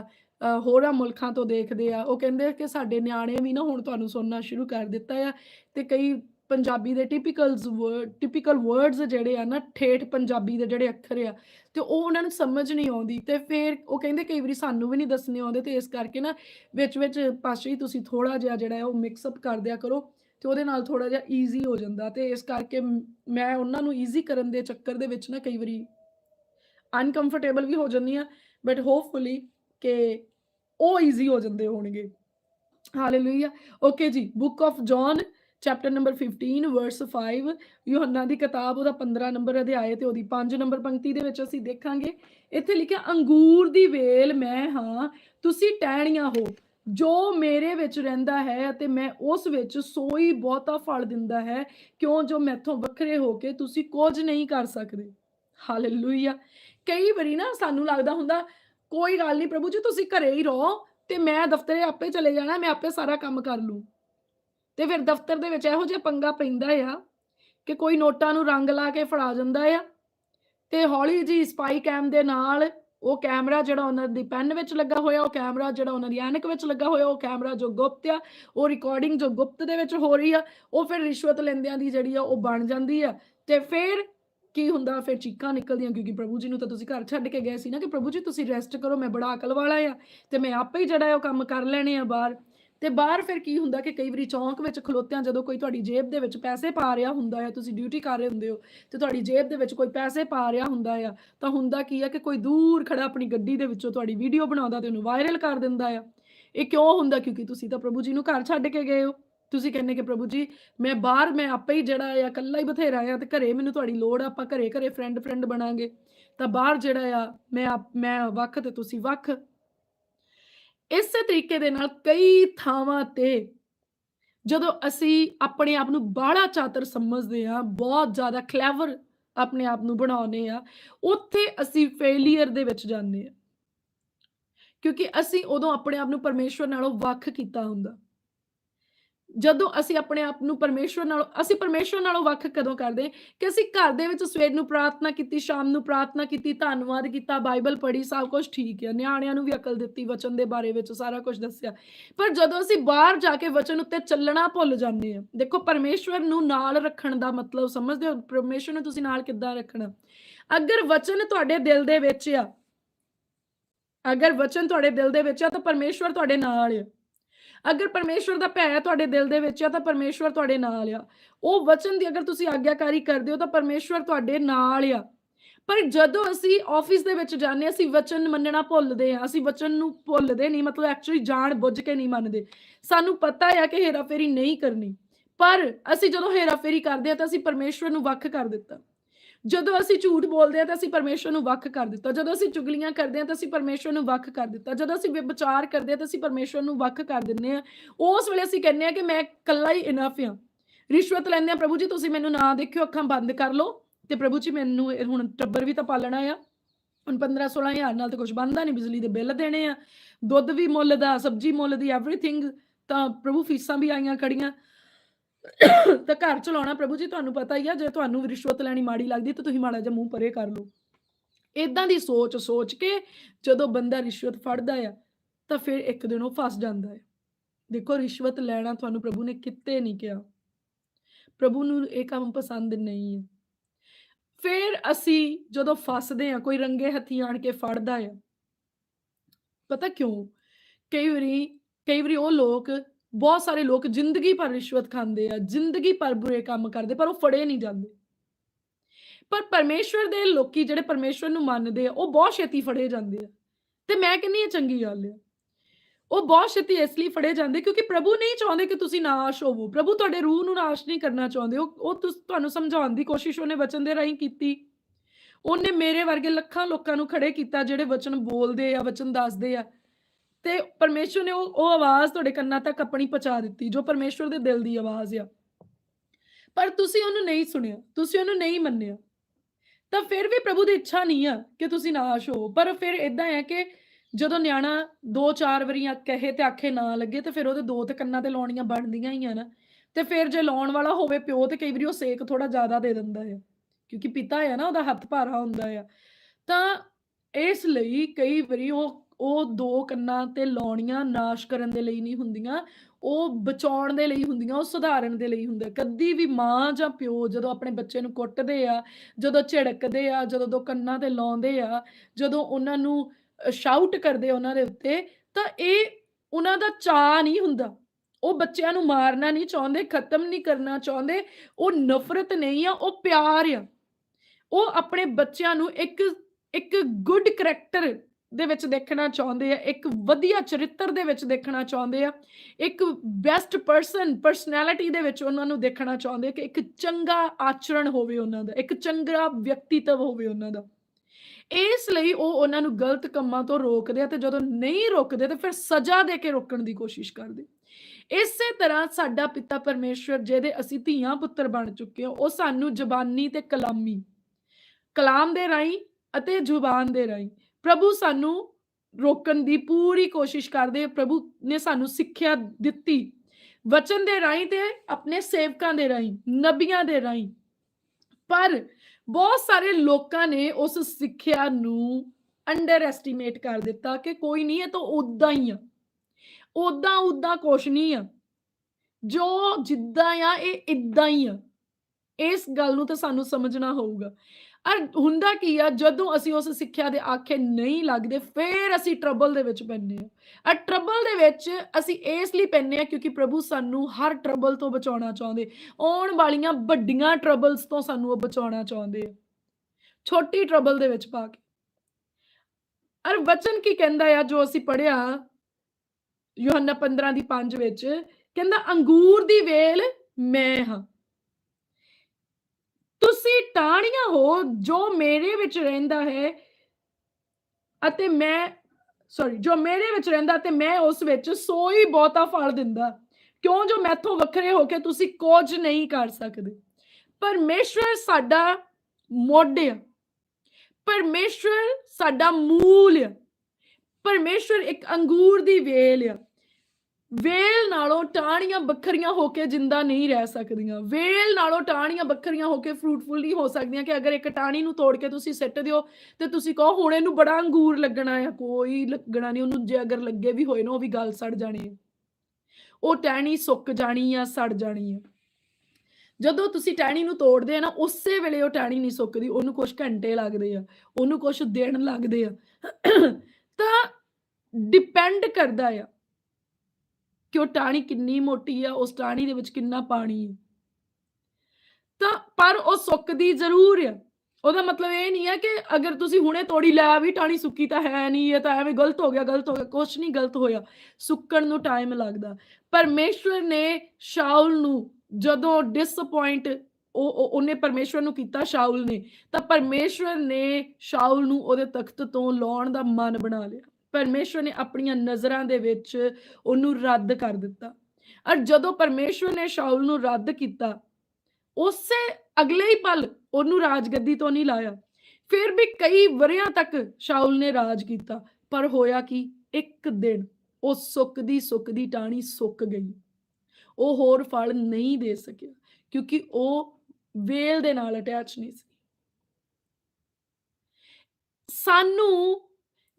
ਹੋਰਾਂ ਮੁਲਕਾਂ ਤੋਂ ਦੇਖਦੇ ਆ, ਉਹ ਕਹਿੰਦੇ ਕਿ ਸਾਡੇ ਨਿਆਣੇ ਵੀ ਨਾ ਹੁਣ ਤੁਹਾਨੂੰ ਸੁਣਨਾ ਸ਼ੁਰੂ ਕਰ ਦਿੱਤਾ ਆ ਤੇ ਕਈ ਪੰਜਾਬੀ ਦੇ ਟਿਪੀਕਲਸ ਵਰਡ ਟਿਪੀਕਲ ਵਰਡਸ ਜਿਹੜੇ ਆ ਨਾ, ਠੇਠ ਪੰਜਾਬੀ ਦੇ ਜਿਹੜੇ ਅੱਖਰ ਆ ਤੇ ਉਹ ਉਹਨਾਂ ਨੂੰ ਸਮਝ ਨਹੀਂ ਆਉਂਦੀ ਤੇ ਫਿਰ ਉਹ ਕਹਿੰਦੇ ਕਈ ਵਾਰੀ ਸਾਨੂੰ ਵੀ ਨਹੀਂ ਦੱਸਣੇ ਆਉਂਦੇ ਤੇ ਇਸ ਕਰਕੇ ਨਾ ਵਿੱਚ ਵਿੱਚ ਪਾਸ਼ੇ ਹੀ ਤੁਸੀਂ ਥੋੜਾ ਜਿਹਾ ਜਿਹੜਾ ਹੈ ਉਹ ਮਿਕਸ ਅਪ ਕਰ ਦਿਆ ਕਰੋ ਤੇ ਉਹਦੇ ਨਾਲ ਥੋੜਾ ਜਿਹਾ ਈਜ਼ੀ ਹੋ ਜਾਂਦਾ ਤੇ ਇਸ ਕਰਕੇ ਮੈਂ ਉਹਨਾਂ ਨੂੰ ਈਜ਼ੀ ਕਰਨ ਦੇ ਚੱਕਰ ਦੇ ਵਿੱਚ ਨਾ ਕਈ ਵਾਰੀ ਅਨਕੰਫਰਟੇਬਲ ਵੀ ਹੋ ਜਾਂਦੀ ਆ ਬਟ ਹੋਪਫੁਲੀ ਕਿ ਉਹ ਈਜ਼ੀ ਹੋ ਜਾਂਦੇ ਹੋਣਗੇ। ਹਾਲੇਲੂਇਆ ਓਕੇ ਜੀ book of John chapter number 15 verse 5 ਯੋਹੰਨਾ ਦੀ ਕਿਤਾਬ, ਉਹਦਾ 15 ਨੰਬਰ ਅਧਿਆਇ ਤੇ ਉਹਦੀ 5 ਨੰਬਰ ਪੰਕਤੀ ਦੇ ਵਿੱਚ ਅਸੀਂ ਦੇਖਾਂਗੇ। ਇੱਥੇ ਲਿਖਿਆ, ਅੰਗੂਰ ਦੀ ਵੇਲ ਮੈਂ ਹਾਂ, ਤੁਸੀਂ ਟਹਿਣੀਆਂ ਹੋ। ਜੋ ਮੇਰੇ ਵਿੱਚ ਰਹਿੰਦਾ ਹੈ ਅਤੇ ਮੈਂ ਉਸ ਵਿੱਚ ਸੋਈ ਬਹੁਤਾ ਫਲ ਦਿੰਦਾ ਹੈ, ਕਿਉਂ ਜੋ ਮੈਥੋਂ ਵੱਖਰੇ ਹੋ ਕੇ ਤੁਸੀਂ ਕੁਝ ਨਹੀਂ ਕਰ ਸਕਦੇ? ਹਾਲੇਲੂਇਆ ਕਈ ਵਾਰੀ ਨਾ ਸਾਨੂੰ ਲੱਗਦਾ ਹੁੰਦਾ, ਕੋਈ ਗੱਲ ਨਹੀਂ ਪ੍ਰਭੂ ਜੀ, ਤੁਸੀਂ ਘਰੇ ਹੀ ਰਹੋ ਤੇ ਮੈਂ ਦਫ਼ਤਰੇ ਆਪੇ ਚਲੇ ਜਾਣਾ, ਮੈਂ ਆਪੇ ਸਾਰਾ ਕੰਮ ਕਰ ਲੂੰ। ਤੇ ਫਿਰ ਦਫ਼ਤਰ ਦੇ ਵਿੱਚ ਇਹੋ ਜਿਹਾ ਪੰਗਾ ਪੈਂਦਾ ਆ ਕਿ ਕੋਈ ਨੋਟਾਂ ਨੂੰ ਰੰਗ ਲਾ ਕੇ ਫੜਾ ਜਾਂਦਾ ਆ ਤੇ ਹੌਲੀ ਜੀ ਸਪਾਈ ਕੈਮ ਦੇ ਨਾਲ ਉਹ ਕੈਮਰਾ ਜਿਹੜਾ ਉਹਨਾਂ ਦੀ ਪੈਨ ਵਿੱਚ ਲੱਗਾ ਹੋਇਆ, ਉਹ ਕੈਮਰਾ ਜਿਹੜਾ ਉਹਨਾਂ ਦੀ ਐਨਕ ਵਿੱਚ ਲੱਗਾ ਹੋਇਆ, ਉਹ ਕੈਮਰਾ ਜੋ ਗੁਪਤ ਆ, ਉਹ ਰਿਕਾਰਡਿੰਗ ਜੋ ਗੁਪਤ ਦੇ ਵਿੱਚ ਹੋ ਰਹੀ ਆ, ਉਹ ਫਿਰ ਰਿਸ਼ਵਤ ਲੈਂਦਿਆਂ ਦੀ ਜਿਹੜੀ ਆ ਉਹ ਬਣ ਜਾਂਦੀ ਆ। ਤੇ ਫਿਰ ਕੀ ਹੁੰਦਾ? ਫਿਰ ਚੀਕਾਂ ਨਿਕਲਦੀਆਂ ਕਿਉਂਕਿ ਪ੍ਰਭੂ ਜੀ ਨੂੰ ਤਾਂ ਤੁਸੀਂ ਘਰ ਛੱਡ ਕੇ ਗਏ ਸੀ ਨਾ ਕਿ ਪ੍ਰਭੂ ਜੀ ਤੁਸੀਂ ਰੈਸਟ ਕਰੋ, ਮੈਂ ਬੜਾ ਅਕਲ ਵਾਲਾ ਆ ਤੇ ਮੈਂ ਆਪੇ ਹੀ ਜਿਹੜਾ ਹੈ ਉਹ ਕੰਮ ਕਰ ਲੈਣੇ ਆ ਬਾਹਰ। ਤੇ ਬਾਹਰ ਫਿਰ ਕੀ ਹੁੰਦਾ ਕਿ ਕਈ ਵਾਰੀ ਚੌਂਕ ਵਿੱਚ ਖਲੋਤਿਆਂ ਜਦੋਂ ਕੋਈ ਤੁਹਾਡੀ ਜੇਬ ਦੇ ਵਿੱਚ ਪੈਸੇ ਪਾ ਰਿਹਾ ਹੁੰਦਾ ਹੈ ਤੁਸੀਂ ਡਿਊਟੀ ਕਰ ਰਹੇ ਹੁੰਦੇ ਹੋ ਤੇ ਤੁਹਾਡੀ ਜੇਬ ਦੇ ਵਿੱਚ ਕੋਈ ਪੈਸੇ ਪਾ ਰਿਹਾ ਹੁੰਦਾ ਆ, ਤਾਂ ਹੁੰਦਾ ਕੀ ਆ ਕਿ ਕੋਈ ਦੂਰ ਖੜਾ ਆਪਣੀ ਗੱਡੀ ਦੇ ਵਿੱਚੋਂ ਤੁਹਾਡੀ ਵੀਡੀਓ ਬਣਾਉਂਦਾ ਤੇ ਉਹਨੂੰ ਵਾਇਰਲ ਕਰ ਦਿੰਦਾ ਆ। ਇਹ ਕਿਉਂ ਹੁੰਦਾ? ਕਿਉਂਕਿ ਤੁਸੀਂ ਤਾਂ ਪ੍ਰਭੂ ਜੀ ਨੂੰ ਘਰ ਛੱਡ ਕੇ ਗਏ ਹੋ। ਤੁਸੀਂ ਕਹਿੰਦੇ ਕਿ ਪ੍ਰਭੂ ਜੀ, ਮੈਂ ਬਾਹਰ, ਮੈਂ ਆਪੇ ਹੀ ਜਿਹੜਾ ਆ, ਇਕੱਲਾ ਹੀ ਬਥੇਰਾ ਆ ਤੇ ਘਰੇ ਮੈਨੂੰ ਤੁਹਾਡੀ ਲੋੜ ਆ, ਆਪਾਂ ਘਰੇ ਘਰੇ ਫਰੈਂਡ ਫਰੈਂਡ ਬਣਾਂਗੇ। ਤਾਂ ਬਾਹਰ ਜਿਹੜਾ ਆ, ਮੈਂ ਆਪ- ਮੈਂ ਵੱਖ ਤੇ ਤੁਸੀਂ ਵੱਖ। ਇਸੇ ਤਰੀਕੇ ਦੇ ਨਾਲ ਕਈ ਥਾਵਾਂ ਤੇ ਜਦੋਂ ਅਸੀਂ ਆਪਣੇ ਆਪ ਨੂੰ ਬਾਹਲਾ ਚਾਤਰ ਸਮਝਦੇ ਆ ਬਹੁਤ ਜ਼ਿਆਦਾ ਕਲੇਵਰ ਆਪਣੇ ਆਪ ਨੂੰ ਬਣਾਉਨੇ ਆ ਉੱਥੇ ਅਸੀਂ ਫੇਲਿਅਰ ਦੇ ਵਿੱਚ ਜਾਂਦੇ ਆ ਕਿਉਂਕਿ ਅਸੀਂ ਉਦੋਂ ਆਪਣੇ ਆਪ ਨੂੰ ਪਰਮੇਸ਼ਵਰ ਨਾਲੋਂ ਵੱਖ ਕੀਤਾ ਹੁੰਦਾ। ਜਦੋਂ ਅਸੀਂ ਆਪਣੇ ਆਪ ਨੂੰ ਪਰਮੇਸ਼ਵਰ ਨਾਲੋਂ, ਅਸੀਂ ਪਰਮੇਸ਼ਵਰ ਨਾਲੋਂ ਵੱਖ ਕਦੋਂ ਕਰਦੇ? ਕਿ ਅਸੀਂ ਘਰ ਦੇ ਵਿੱਚ ਸਵੇਰ ਨੂੰ ਪ੍ਰਾਰਥਨਾ ਕੀਤੀ, ਸ਼ਾਮ ਨੂੰ ਪ੍ਰਾਰਥਨਾ ਕੀਤੀ, ਧੰਨਵਾਦ ਕੀਤਾ, ਬਾਈਬਲ ਪੜ੍ਹੀ, ਸਭ ਕੁਝ ਠੀਕ ਹੈ। ਨਿਆਣਿਆਂ ਨੂੰ ਵੀ ਅਕਲ ਦਿੱਤੀ ਵਚਨ ਦੇ ਬਾਰੇ ਵਿੱਚ, ਸਾਰਾ ਕੁਝ ਦੱਸਿਆ। ਪਰ ਜਦੋਂ ਅਸੀਂ ਬਾਹਰ ਜਾ ਕੇ ਵਚਨ ਉੱਤੇ ਚੱਲਣਾ ਭੁੱਲ ਜਾਂਦੇ ਹਾਂ, ਦੇਖੋ ਪਰਮੇਸ਼ਵਰ ਨੂੰ ਨਾਲ ਰੱਖਣ ਦਾ ਮਤਲਬ ਸਮਝਦੇ ਹੋ? ਪਰਮੇਸ਼ਵਰ ਨੂੰ ਤੁਸੀਂ ਨਾਲ ਕਿੱਦਾਂ ਰੱਖਣਾ? ਅਗਰ ਵਚਨ ਤੁਹਾਡੇ ਦਿਲ ਦੇ ਵਿੱਚ ਆ, ਅਗਰ ਵਚਨ ਤੁਹਾਡੇ ਦਿਲ ਦੇ ਵਿੱਚ ਆ, ਤਾਂ ਪਰਮੇਸ਼ਵਰ ਤੁਹਾਡੇ ਨਾਲ ਆ। ਅਗਰ ਪਰਮੇਸ਼ਵਰ ਦਾ ਭੈ ਤੁਹਾਡੇ ਦਿਲ ਦੇ ਵਿੱਚ ਆ ਤਾਂ ਪਰਮੇਸ਼ਵਰ ਤੁਹਾਡੇ ਨਾਲ ਆ ਉਹ ਵਚਨ ਦੀ ਅਗਰ ਤੁਸੀਂ ਆਗਿਆਕਾਰੀ ਕਰਦੇ ਹੋ ਤਾਂ ਪਰਮੇਸ਼ਵਰ ਤੁਹਾਡੇ ਨਾਲ ਆ। ਪਰ ਜਦੋਂ ਅਸੀਂ ਆਫਿਸ ਦੇ ਵਿੱਚ ਜਾਂਦੇ ਹਾਂ, ਅਸੀਂ ਵਚਨ ਮੰਨਣਾ ਭੁੱਲਦੇ ਹਾਂ ਅਸੀਂ ਵਚਨ ਨੂੰ ਭੁੱਲਦੇ ਨਹੀਂ ਮਤਲਬ ਐਕਚੁਅਲੀ ਜਾਣ ਬੁੱਝ ਕੇ ਨਹੀਂ ਮੰਨਦੇ। ਸਾਨੂੰ ਪਤਾ ਆ ਕਿ ਹੇਰਾਫੇਰੀ ਨਹੀਂ ਕਰਨੀ। ਪਰ ਅਸੀਂ ਜਦੋਂ ਹੇਰਾਫੇਰੀ ਕਰਦੇ ਆ ਤਾਂ ਅਸੀਂ ਪਰਮੇਸ਼ਵਰ ਨੂੰ ਵੱਖ ਕਰ ਦਿੱਤਾ। ਜਦੋਂ ਅਸੀਂ ਝੂਠ ਬੋਲਦੇ ਆ ਤਾਂ ਅਸੀਂ ਪਰਮੇਸ਼ਵਰ ਨੂੰ ਵੱਖ ਕਰ ਦਿੱਤਾ। ਜਦੋਂ ਅਸੀਂ ਚੁਗਲੀਆਂ ਕਰਦੇ ਆ ਤਾਂ ਅਸੀਂ ਪਰਮੇਸ਼ਵਰ ਨੂੰ ਵੱਖ ਕਰ ਦਿੱਤਾ। ਜਦੋਂ ਅਸੀਂ ਵਿਚਾਰ ਕਰਦੇ ਆ ਤਾਂ ਅਸੀਂ ਪਰਮੇਸ਼ਵਰ ਨੂੰ ਵੱਖ ਕਰ ਦਿੰਦੇ ਆ ਉਸ ਵੇਲੇ ਅਸੀਂ ਕਹਿੰਦੇ ਆ ਕਿ ਮੈਂ ਇਕੱਲਾ ਹੀ ਇਨਫ ਆ ਰਿਸ਼ਵਤ ਲੈਂਦੇ ਆ ਪ੍ਰਭੂ ਜੀ, ਤੁਸੀਂ ਮੈਨੂੰ ਨਾ ਦੇਖਿਓ, ਅੱਖਾਂ ਬੰਦ ਕਰ ਲਓ। ਤੇ ਪ੍ਰਭੂ ਜੀ, ਮੈਨੂੰ ਹੁਣ ਟੱਬਰ ਵੀ ਤਾਂ ਪਾਲਣਾ ਆ। ਹੁਣ 15 16 ਹਜ਼ਾਰ ਨਾਲ ਤਾਂ ਕੁਝ ਬੰਦਾ ਨਹੀਂ, ਬਿਜਲੀ ਦੇ ਬਿੱਲ ਦੇਣੇ ਆ। ਦੁੱਧ ਵੀ ਮੁੱਲ ਦਾ, ਸਬਜ਼ੀ ਮੁੱਲ ਦੀ ਐਵਰੀਥਿੰਗ ਤਾਂ ਪ੍ਰਭੂ ਫੀਸਾਂ ਵੀ ਆਈਆਂ ਖੜੀਆਂ। ਤਾਂ ਘਰ ਚਲਾਉਣਾ ਪ੍ਰਭੂ ਜੀ, ਤੁਹਾਨੂੰ ਪਤਾ ਹੀ ਆ, ਜੇ ਤੁਹਾਨੂੰ ਰਿਸ਼ਵਤ ਲੈਣੀ ਮਾੜੀ ਲੱਗਦੀ, ਤਾਂ ਤੁਸੀਂ ਮਾੜਾ ਜਿਹਾ ਮੂੰਹ ਪਰੇ ਕਰ ਲਓ। ਇਦਾਂ ਦੀ ਸੋਚ ਸੋਚ ਕੇ ਜਦੋਂ ਬੰਦਾ ਰਿਸ਼ਵਤ ਫੜਦਾ ਆ, ਤਾਂ ਫਿਰ ਇੱਕ ਦਿਨ ਉਹ ਫਸ ਜਾਂਦਾ ਹੈ। ਦੇਖੋ, ਰਿਸ਼ਵਤ ਲੈਣਾ ਤੁਹਾਨੂੰ ਪ੍ਰਭੂ ਨੇ ਕਿਤੇ ਨਹੀਂ ਕਿਹਾ। ਪ੍ਰਭੂ ਨੂੰ ਇਹ ਕੰਮ ਪਸੰਦ ਨਹੀਂ ਹੈ ਫਿਰ ਅਸੀਂ ਜਦੋਂ ਫਸਦੇ ਆ, ਕੋਈ ਰੰਗੇ ਹੱਥੀ ਆਣ ਕੇ ਫੜਦਾ ਆ, ਪਤਾ ਕਿਉਂ? ਕਈ ਵਾਰੀ ਕਈ ਵਾਰੀ ਉਹ ਲੋਕ ਬਹੁਤ ਸਾਰੇ ਲੋਕ ਜ਼ਿੰਦਗੀ ਭਰ ਰਿਸ਼ਵਤ ਖਾਂਦੇ ਆ, ਜ਼ਿੰਦਗੀ ਭਰ ਬੁਰੇ ਕੰਮ ਕਰਦੇ, ਪਰ ਉਹ ਫੜੇ ਨਹੀਂ ਜਾਂਦੇ। ਪਰ ਪਰਮੇਸ਼ਵਰ ਦੇ ਲੋਕੀ ਜਿਹੜੇ ਪਰਮੇਸ਼ਵਰ ਨੂੰ ਮੰਨਦੇ ਆ, ਉਹ ਬਹੁਤ ਛੇਤੀ ਫੜੇ ਜਾਂਦੇ ਆ। ਤੇ ਮੈਂ ਕਹਿੰਦੀ ਇਹ ਚੰਗੀ ਗੱਲ ਆ। ਉਹ ਬਹੁਤ ਛੇਤੀ ਇਸ ਲਈ ਫੜੇ ਜਾਂਦੇ ਕਿਉਂਕਿ ਪ੍ਰਭੂ ਨਹੀਂ ਚਾਹੁੰਦੇ ਕਿ ਤੁਸੀਂ ਨਾਸ਼ ਹੋਵੋ। ਪ੍ਰਭੂ ਤੁਹਾਡੇ ਰੂਹ ਨੂੰ ਨਾਸ਼ ਨਹੀਂ ਕਰਨਾ ਚਾਹੁੰਦੇ। ਉਹ ਉਹ ਤੁਹਾਨੂੰ ਸਮਝਾਉਣ ਦੀ ਕੋਸ਼ਿਸ਼ ਉਹਨੇ ਵਚਨ ਦੇ ਰਾਹੀਂ ਕੀਤੀ। ਉਹਨੇ ਮੇਰੇ ਵਰਗੇ ਲੱਖਾਂ ਲੋਕਾਂ ਨੂੰ ਖੜੇ ਕੀਤਾ ਜਿਹੜੇ ਵਚਨ ਬੋਲਦੇ ਆ, ਵਚਨ ਦੱਸਦੇ ਆ। ਤੇ ਪਰਮੇਸ਼ਵਰ ਨੇ ਉਹ ਉਹ ਆਵਾਜ਼ ਤੁਹਾਡੇ ਕੰਨਾਂ ਤੱਕ ਆਪਣੀ ਪਹੁੰਚਾ ਦਿੱਤੀ, ਜੋ ਪਰਮੇਸ਼ਵਰ ਦੇ ਦਿਲ ਦੀ ਆਵਾਜ਼ ਆ। ਪਰ ਤੁਸੀਂ ਉਹਨੂੰ ਨਹੀਂ ਸੁਣਿਆ, ਤੁਸੀਂ ਉਹਨੂੰ ਨਹੀਂ ਮੰਨਿਆ। ਤਾਂ ਫਿਰ ਵੀ ਪ੍ਰਭੂ ਦੀ ਇੱਛਾ ਨਹੀਂ ਆ ਕਿ ਤੁਸੀਂ ਨਾਸ਼ ਹੋ। ਪਰ ਫਿਰ ਇਦਾਂ ਹੈ ਕਿ ਜਦੋਂ ਨਿਆਣਾ ਦੋ ਚਾਰ ਵਾਰੀਆਂ ਕਹੇ ਤੇ ਆਖੇ ਨਾ ਲੱਗੇ, ਤੇ ਫਿਰ ਉਹਦੇ ਦੋ ਤੇ ਕੰਨਾਂ ਤੇ ਲਾਉਣੀਆਂ ਬਣਦੀਆਂ ਹੀ ਆ ਨਾ। ਤੇ ਫਿਰ ਜੇ ਲਾਉਣ ਵਾਲਾ ਹੋਵੇ ਪਿਓ, ਤੇ ਕਈ ਵਾਰੀ ਉਹ ਸੇਕ ਥੋੜਾ ਜ਼ਿਆਦਾ ਦੇ ਦਿੰਦਾ ਹੈ ਕਿਉਂਕਿ ਪਿਤਾ ਹੈ ਨਾ, ਉਹਦਾ ਹੱਥ ਭਾਰਾ ਹੁੰਦਾ ਆ। ਤਾਂ ਇਸ ਲਈ ਕਈ ਵਾਰੀ ਉਹ ਉਹ ਦੋ ਕੰਨਾਂ ਤੇ ਲਾਉਣੀਆਂ ਨਾਸ਼ ਕਰਨ ਦੇ ਲਈ ਨਹੀਂ ਹੁੰਦੀਆਂ, ਉਹ ਬਚਾਉਣ ਦੇ ਲਈ ਹੁੰਦੀਆਂ, ਉਹ ਸੁਧਾਰਨ ਦੇ ਲਈ ਹੁੰਦਾ ਕਦੀ ਵੀ ਮਾਂ ਜਾਂ ਪਿਓ ਜਦੋਂ ਆਪਣੇ ਬੱਚੇ ਨੂੰ ਕੁੱਟਦੇ ਆ, ਜਦੋਂ ਝਿੜਕਦੇ ਆ, ਜਦੋਂ ਦੋ ਕੰਨਾਂ ਤੇ ਲਾਉਂਦੇ ਆ, ਜਦੋਂ ਉਹਨਾਂ ਨੂੰ ਸ਼ਾਊਟ ਕਰਦੇ ਆ ਉਹਨਾਂ ਦੇ ਉੱਤੇ, ਤਾਂ ਇਹ ਉਹਨਾਂ ਦਾ ਚਾਹ ਨਹੀਂ ਹੁੰਦਾ। ਉਹ ਬੱਚਿਆਂ ਨੂੰ ਮਾਰਨਾ ਨਹੀਂ ਚਾਹੁੰਦੇ, ਖਤਮ ਨਹੀਂ ਕਰਨਾ ਚਾਹੁੰਦੇ, ਉਹ ਨਫ਼ਰਤ ਨਹੀਂ ਆ, ਉਹ ਪਿਆਰ ਆ। ਉਹ ਆਪਣੇ ਬੱਚਿਆਂ ਨੂੰ ਇੱਕ ਇੱਕ ਗੁੱਡ ਕਰੈਕਟਰ ਦੇ ਵਿੱਚ ਦੇਖਣਾ ਚਾਹੁੰਦੇ ਆ, ਇੱਕ ਵਧੀਆ ਚਰਿੱਤਰ ਦੇ ਵਿੱਚ ਦੇਖਣਾ ਚਾਹੁੰਦੇ ਆ, ਇੱਕ ਬੈਸਟ ਪਰਸਨ ਪਰਸਨੈਲਿਟੀ ਦੇ ਵਿੱਚ ਉਹਨਾਂ ਨੂੰ ਦੇਖਣਾ ਚਾਹੁੰਦੇ ਕਿ ਇੱਕ ਚੰਗਾ ਆਚਰਣ ਹੋਵੇ ਉਹਨਾਂ ਦਾ, ਇੱਕ ਚੰਗਾ ਵਿਅਕਤੀਤਵ ਹੋਵੇ ਉਹਨਾਂ ਦਾ। ਇਸ ਲਈ ਉਹ ਉਹਨਾਂ ਨੂੰ ਗਲਤ ਕੰਮਾਂ ਤੋਂ ਰੋਕਦੇ ਆ ਤੇ ਜਦੋਂ ਨਹੀਂ ਰੋਕਦੇ ਤੇ ਫਿਰ ਸਜ਼ਾ ਦੇ ਕੇ ਰੋਕਣ ਦੀ ਕੋਸ਼ਿਸ਼ ਕਰਦੇ। ਇਸੇ ਤਰ੍ਹਾਂ ਸਾਡਾ ਪਿਤਾ ਪਰਮੇਸ਼ਵਰ, ਜਿਹਦੇ ਅਸੀਂ ਧੀਆਂ ਪੁੱਤਰ ਬਣ ਚੁੱਕੇ ਹਾਂ, ਉਹ ਸਾਨੂੰ ਜ਼ਬਾਨੀ ਤੇ ਕਲਾਮੀ, ਕਲਾਮ ਦੇ ਰਾਹੀਂ ਅਤੇ ਜ਼ੁਬਾਨ ਦੇ ਰਾਹੀਂ ਪ੍ਰਭੂ ਸਾਨੂੰ ਰੋਕਣ ਦੀ ਪੂਰੀ ਕੋਸ਼ਿਸ਼ ਕਰਦੇ, ਪ੍ਰਭੂ ਨੇ ਸਾਨੂੰ ਸਿੱਖਿਆ ਦਿੱਤੀ। ਵਚਨ ਦੇ ਰਾਹੀਂ ਤੇ ਆਪਣੇ ਸੇਵਕਾਂ ਦੇ ਰਾਹੀਂ, ਨਬੀਆਂ ਦੇ ਰਾਹੀਂ। ਪਰ ਬਹੁਤ ਸਾਰੇ ਲੋਕਾਂ ਨੇ ਉਸ ਸਿੱਖਿਆ ਨੂੰ ਅੰਡਰ ਐਸਟੀਮੇਟ ਕਰ ਦਿੱਤਾ ਕਿ ਕੋਈ ਨਹੀਂ, ਇਹ ਤਾਂ ਉਦਾਂ ਹੀ ਆ। ਉਦਾਂ ਉਦਾਂ ਕੁਛ ਨਹੀਂ ਆ। ਜੋ ਜਿੱਦਾਂ ਆ, ਇਹ ਇਦਾਂ ਹੀ ਆ। ਇਸ ਗੱਲ ਨੂੰ ਤਾਂ ਸਾਨੂੰ ਸਮਝਣਾ ਹੋਊਗਾ। ਅਰ ਹੁੰਦਾ ਕੀ ਆ, ਜਦੋਂ ਅਸੀਂ ਉਸ ਸਿੱਖਿਆ ਦੇ ਆਖੇ ਨਹੀਂ ਲੱਗਦੇ, ਫਿਰ ਅਸੀਂ ਟਰਬਲ ਦੇ ਵਿੱਚ ਪੈਂਦੇ ਆ ਅਰ ਟਰਬਲ ਦੇ ਵਿੱਚ ਅਸੀਂ ਇਸ ਲਈ ਪੈਂਦੇ ਆ ਕਿਉਂਕਿ ਪ੍ਰਭੂ ਸਾਨੂੰ ਹਰ ਟਰਬਲ ਤੋਂ ਬਚਾਉਣਾ ਚਾਹੁੰਦੇ। ਆਉਣ ਵਾਲੀਆਂ ਵੱਡੀਆਂ ਟਰਬਲਸ ਤੋਂ ਸਾਨੂੰ ਉਹ ਬਚਾਉਣਾ ਚਾਹੁੰਦੇ ਆ। ਛੋਟੀ ਟਰਬਲ ਦੇ ਵਿੱਚ ਪਾ ਕੇ। ਅਰ ਵਚਨ ਕੀ ਕਹਿੰਦਾ ਆ, ਜੋ ਅਸੀਂ ਪੜਿਆ ਯੋਹੰਨਾ 15 ਦੀ 5 ਵਿੱਚ, ਕਹਿੰਦਾ, ਅੰਗੂਰ ਦੀ ਵੇਲ ਮੈਂ ਹਾਂ। ਤੁਸੀਂ ਟਾਹਣੀਆਂ ਹੋ ਜੋ ਮੇਰੇ ਵਿੱਚ ਰਹਿੰਦਾ ਹੈ ਅਤੇ ਮੈਂ ਸੌਰੀ ਜੋ ਮੇਰੇ ਵਿੱਚ ਰਹਿੰਦਾ ਤੇ ਮੈਂ ਉਸ ਵਿੱਚ ਸੋਈ ਬਹੁਤਾ ਫਲ ਦਿੰਦਾ। ਕਿਉਂ ਜੋ ਮੈਥੋਂ ਵੱਖਰੇ ਹੋ ਕੇ ਤੁਸੀਂ ਕੁਝ ਨਹੀਂ ਕਰ ਸਕਦੇ? ਪਰਮੇਸ਼ਵਰ ਸਾਡਾ ਮੋਢ ਆ। ਪਰਮੇਸ਼ਵਰ ਸਾਡਾ ਮੂਲ ਆ। ਪਰਮੇਸ਼ਵਰ ਇੱਕ ਅੰਗੂਰ ਦੀ ਵੇਲ ਆ। ਵੇਲ ਨਾਲੋਂ ਟਾਹਣੀਆਂ ਵੱਖਰੀਆਂ ਹੋ ਕੇ ਜਿੰਦਾ ਨਹੀਂ ਰਹਿ ਸਕਦੀਆਂ। ਵੇਲ ਨਾਲੋਂ ਟਾਹਣੀਆਂ ਵੱਖਰੀਆਂ ਹੋ ਕੇ ਫਰੂਟਫੁਲ ਨਹੀਂ ਹੋ ਸਕਦੀਆਂ ਕਿ ਅਗਰ ਇੱਕ ਟਾਹਣੀ ਨੂੰ ਤੋੜ ਕੇ ਤੁਸੀਂ ਸਿੱਟ ਦਿਓ, ਤੇ ਤੁਸੀਂ ਕਹੋ ਹੁਣ ਇਹਨੂੰ ਬੜਾ ਅੰਗੂਰ ਲੱਗਣਾ ਆ। ਕੋਈ ਲੱਗਣਾ ਨਹੀਂ, ਉਹਨੂੰ ਜੇ ਅਗਰ ਲੱਗੇ ਵੀ ਹੋਏ ਨਾ, ਉਹ ਵੀ ਗੱਲ ਸੜ ਜਾਣੀ ਹੈ ਉਹ ਟਹਿਣੀ ਸੁੱਕ ਜਾਣੀ ਆ, ਸੜ ਜਾਣੀ ਆ। ਜਦੋਂ ਤੁਸੀਂ ਟਹਿਣੀ ਨੂੰ ਤੋੜਦੇ ਆ ਨਾ, ਉਸੇ ਵੇਲੇ ਉਹ ਟਹਿਣੀ ਨਹੀਂ ਸੁੱਕਦੀ, ਉਹਨੂੰ ਕੁਝ ਘੰਟੇ ਲੱਗਦੇ ਆ, ਉਹਨੂੰ ਕੁਝ ਦਿਨ ਲੱਗਦੇ ਆ। ਤਾਂ ਡਿਪੈਂਡ ਕਰਦਾ ਆ। ਕਿ ਉਹ ਟਾਣੀ ਕਿੰਨੀ ਮੋਟੀ ਆ, ਉਸ ਟਾਣੀ ਦੇ ਵਿੱਚ ਕਿੰਨਾ ਪਾਣੀ ਹੈ ਤਾਂ, ਪਰ ਉਹ ਸੁੱਕਦੀ ਜ਼ਰੂਰ ਆ। ਉਹਦਾ ਮਤਲਬ ਇਹ ਨਹੀਂ ਹੈ ਕਿ ਅਗਰ ਤੁਸੀਂ ਹੁਣੇ ਤੋੜੀ, ਲੈ ਵੀ ਟਾਣੀ ਸੁੱਕੀ ਤਾਂ ਹੈ ਨਹੀਂ ਇਹ ਤਾਂ ਐਵੇਂ ਗਲਤ ਹੋ ਗਿਆ, ਗਲਤ ਹੋ ਗਿਆ ਕੁਝ ਨਹੀਂ ਗਲਤ ਹੋਇਆ। ਸੁੱਕਣ ਨੂੰ ਟਾਈਮ ਲੱਗਦਾ। ਪਰਮੇਸ਼ਵਰ ਨੇ ਸ਼ਾਉਲ ਨੂੰ ਜਦੋਂ ਡਿਸਅਪੁਆਇੰਟ ਉਹ, ਉਹ- ਉਹਨੇ ਪਰਮੇਸ਼ਵਰ ਨੂੰ ਕੀਤਾ ਸ਼ਾਉਲ ਨੇ, ਤਾਂ ਪਰਮੇਸ਼ਵਰ ਨੇ ਸ਼ਾਉਲ ਨੂੰ ਉਹਦੇ ਤਖਤ ਤੋਂ ਲਾਉਣ ਦਾ ਮਨ ਬਣਾ ਲਿਆ। ਪਰਮੇਸ਼ਵਰ ਨੇ ਆਪਣੀਆਂ ਨਜ਼ਰਾਂ ਦੇ ਵਿੱਚ ਉਹਨੂੰ ਰੱਦ ਕਰ ਦਿੱਤਾ। ਔਰ ਜਦੋਂ ਪਰਮੇਸ਼ਵਰ ਨੇ ਸ਼ਾਉਲ ਨੂੰ ਰੱਦ ਕੀਤਾ, ਉਸੇ ਅਗਲੇ ਹੀ ਪਲ ਉਹਨੂੰ ਰਾਜਗੱਦੀ ਤੋਂ ਨਹੀਂ ਲਾਇਆ। ਫਿਰ ਵੀ ਕਈ ਵਰਿਆਂ ਤੱਕ ਸ਼ਾਉਲ ਨੇ ਰਾਜ ਕੀਤਾ, ਪਰ ਹੋਇਆ ਕੀ? ਇੱਕ ਦਿਨ ਉਹ ਸੁੱਕਦੀ ਸੁੱਕਦੀ ਟਾਹਣੀ ਸੁੱਕ ਗਈ। ਉਹ ਹੋਰ ਫਲ ਨਹੀਂ ਦੇ ਸਕਿਆ, ਕਿਉਂਕਿ ਉਹ ਵੇਲ ਦੇ ਨਾਲ ਅਟੈਚ ਨਹੀਂ ਸੀ। ਸਾਨੂੰ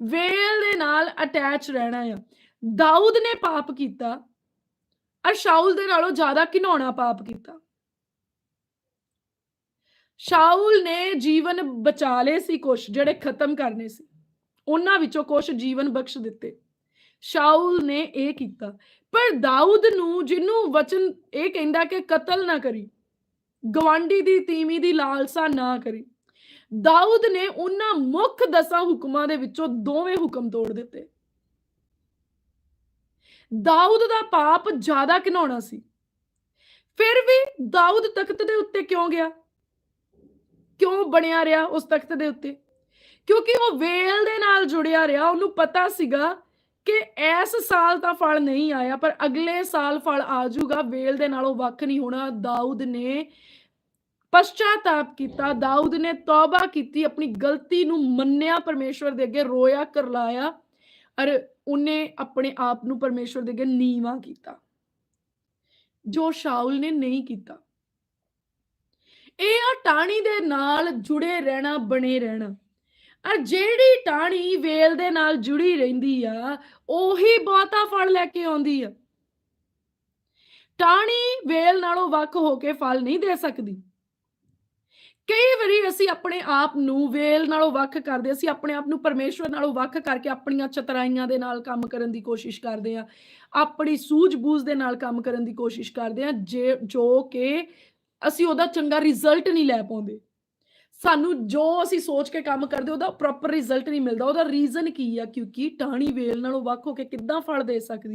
ਵੇਲ ਦੇ ਨਾਲ ਅਟੈਚ ਰਹਿਣਾ ਆ। ਦਾਊਦ ਨੇ ਪਾਪ ਕੀਤਾ ਅਰ ਸ਼ਾਉਲ ਦੇ ਨਾਲੋਂ ਜ਼ਿਆਦਾ ਘਿਨਾਉਣਾ ਪਾਪ ਕੀਤਾ। ਸ਼ਾਉਲ ਨੇ ਜੀਵਨ ਬਚਾ ਲਏ ਸੀ ਕੁਛ, ਜਿਹੜੇ ਖਤਮ ਕਰਨੇ ਸੀ। ਉਹਨਾਂ ਵਿੱਚੋਂ ਕੁਛ ਜੀਵਨ ਬਖਸ਼ ਦਿੱਤੇ। ਸ਼ਾਉਲ ਨੇ ਇਹ ਕੀਤਾ। ਪਰ ਦਾਊਦ ਨੂੰ ਜਿਹਨੂੰ ਵਚਨ ਇਹ ਕਹਿੰਦਾ ਕਿ ਕਤਲ ਨਾ ਕਰੀ ਗਵਾਂਡੀ ਦੀ ਤੀਵੀਂ ਦੀ ਲਾਲਸਾ ਨਾ ਕਰੀ ਦਾਊਦ ਨੇ ਉਹਨਾਂ ਮੁੱਖ ਦਸਾਂ ਹੁਕਮਾਂ ਦੇ ਵਿੱਚੋਂ ਦੋਵੇਂ ਹੁਕਮ ਤੋੜ ਦਿੱਤੇ। ਦਾਊਦ ਦਾ ਪਾਪ ਜ਼ਿਆਦਾ ਘਿਨਾਉਣਾ ਸੀ। ਫਿਰ ਵੀ ਦਾਊਦ ਤਖਤ ਦੇ ਉੱਤੇ ਕਿਉਂ ਗਿਆ? ਕਿਉਂ ਬਣਿਆ ਰਿਹਾ ਉਸ ਤਖਤ ਦੇ ਉੱਤੇ? ਕਿਉਂਕਿ ਉਹ ਵੇਲ ਦੇ ਨਾਲ ਜੁੜਿਆ ਰਿਹਾ। ਉਹਨੂੰ ਪਤਾ ਸੀਗਾ ਕਿ ਇਸ ਸਾਲ ਤਾਂ ਫਲ ਨਹੀਂ ਆਇਆ, ਪਰ ਅਗਲੇ ਸਾਲ ਫਲ ਆ ਜਾਊਗਾ। ਵੇਲ ਦੇ ਨਾਲ ਉਹ ਵੱਖ ਨਹੀਂ ਹੋਣਾ। ਦਾਊਦ ਨੇ ਪਛਤਾਤਾਪ ਕੀਤਾ, ਦਾਊਦ ਨੇ ਤੌਬਾ ਕੀਤੀ, ਆਪਣੀ ਗਲਤੀ ਨੂੰ ਮੰਨਿਆ, ਪਰਮੇਸ਼ਵਰ ਦੇ ਅੱਗੇ ਰੋਇਆ, ਕਰਲਾਇਆ ਔਰ ਉਹਨੇ ਆਪਣੇ ਆਪ ਨੂੰ ਪਰਮੇਸ਼ਵਰ ਦੇ ਅੱਗੇ ਨੀਵਾ ਕੀਤਾ। ਜੋ ਸ਼ਾਉਲ ਨੇ ਨਹੀਂ ਕੀਤਾ। ਇਹ ਆ ਟਾਣੀ ਦੇ ਨਾਲ ਜੁੜੇ ਰਹਿਣਾ, ਬਣੇ ਰਹਿਣਾ। ਔਰ ਜਿਹੜੀ ਟਾਣੀ ਵੇਲ ਦੇ ਨਾਲ ਜੁੜੀ ਰਹਿੰਦੀ ਆ, ਉਹੀ ਬਹੁਤਾ ਫਲ ਲੈ ਕੇ ਆਉਂਦੀ ਆ। ਟਾਣੀ ਵੇਲ ਨਾਲੋਂ ਵੱਖ ਹੋ ਕੇ ਫਲ ਨਹੀਂ ਦੇ ਸਕਦੀ। ਕਈ ਵਾਰੀ ਅਸੀਂ ਆਪਣੇ ਆਪ ਨੂੰ ਵੇਲ ਨਾਲੋਂ ਵੱਖ ਕਰਦੇ ਅਸੀਂ ਆਪਣੇ ਆਪ ਨੂੰ ਪਰਮੇਸ਼ਵਰ ਨਾਲੋਂ ਵੱਖ ਕਰਕੇ ਆਪਣੀਆਂ ਚਤਰਾਈਆਂ ਦੇ ਨਾਲ ਕੰਮ ਕਰਨ ਦੀ ਕੋਸ਼ਿਸ਼ ਕਰਦੇ ਆ ਆਪਣੀ ਸੂਝ-ਬੂਝ ਦੇ ਨਾਲ ਕੰਮ ਕਰਨ ਦੀ ਕੋਸ਼ਿਸ਼ ਕਰਦੇ ਆ ਜੇ, ਜੋ ਕਿ ਅਸੀਂ ਉਹਦਾ ਚੰਗਾ ਰਿਜ਼ਲਟ ਨਹੀਂ ਲੈ ਪਾਉਂਦੇ। ਸਾਨੂੰ ਜੋ ਅਸੀਂ ਸੋਚ ਕੇ ਕੰਮ ਕਰਦੇ ਉਹਦਾ ਪ੍ਰੋਪਰ ਰਿਜ਼ਲਟ ਨਹੀਂ ਮਿਲਦਾ। ਉਹਦਾ ਰੀਜ਼ਨ ਕੀ ਆ? ਕਿਉਂਕਿ ਟਾਣੀ ਵੇਲ ਨਾਲੋਂ ਵੱਖ ਹੋ ਕੇ ਕਿੱਦਾਂ ਫਲ ਦੇ ਸਕਦੀ